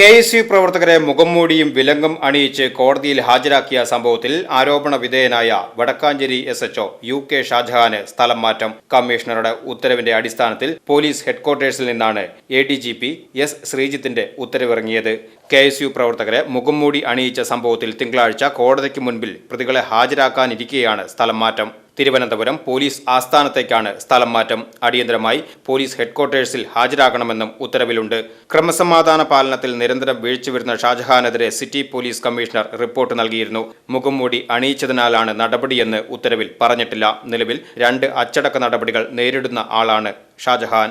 K S U പ്രവർത്തകരെ മുഖംമൂടിയും വിലങ്ങും അണിയിച്ച് കോടതിയിൽ ഹാജരാക്കിയ സംഭവത്തിൽ ആരോപണ വിധേയനായ Vadakkancherry S HO U K ഷാജഹാന് സ്ഥലം മാറ്റം. കമ്മീഷണറുടെ ഉത്തരവിന്റെ അടിസ്ഥാനത്തിൽ പോലീസ് ഹെഡ്ക്വാർട്ടേഴ്സിൽ നിന്നാണ് A D G P S ശ്രീജിത്തിന്റെ ഉത്തരവിറങ്ങിയത്. കെ എസ് യു പ്രവർത്തകരെ മുഖംമൂടി അണിയിച്ച സംഭവത്തിൽ തിങ്കളാഴ്ച കോടതിക്ക് മുൻപിൽ പ്രതികളെ ഹാജരാക്കാനിരിക്കെയാണ് സ്ഥലം മാറ്റം. തിരുവനന്തപുരം പോലീസ് ആസ്ഥാനത്തേക്കാണ് സ്ഥലം മാറ്റം അടിയന്തരമായി പോലീസ് ഹെഡ്ക്വാർട്ടേഴ്സിൽ ഹാജരാകണമെന്നും ഉത്തരവിലുണ്ട്. ക്രമസമാധാന പാലനത്തിൽ നിരന്തരം വീഴ്ചവരുന്ന ഷാജഹാനെതിരെ സിറ്റി പോലീസ് കമ്മീഷണർ റിപ്പോർട്ട് നൽകിയിരുന്നു. മുഖംമൂടി അണിയിച്ചതിനാലാണ് നടപടിയെന്ന് ഉത്തരവിൽ പറഞ്ഞിട്ടില്ല. നിലവിൽ രണ്ട് അച്ചടക്ക നടപടികൾ നേരിടുന്ന ആളാണ് ഷാജഹാൻ.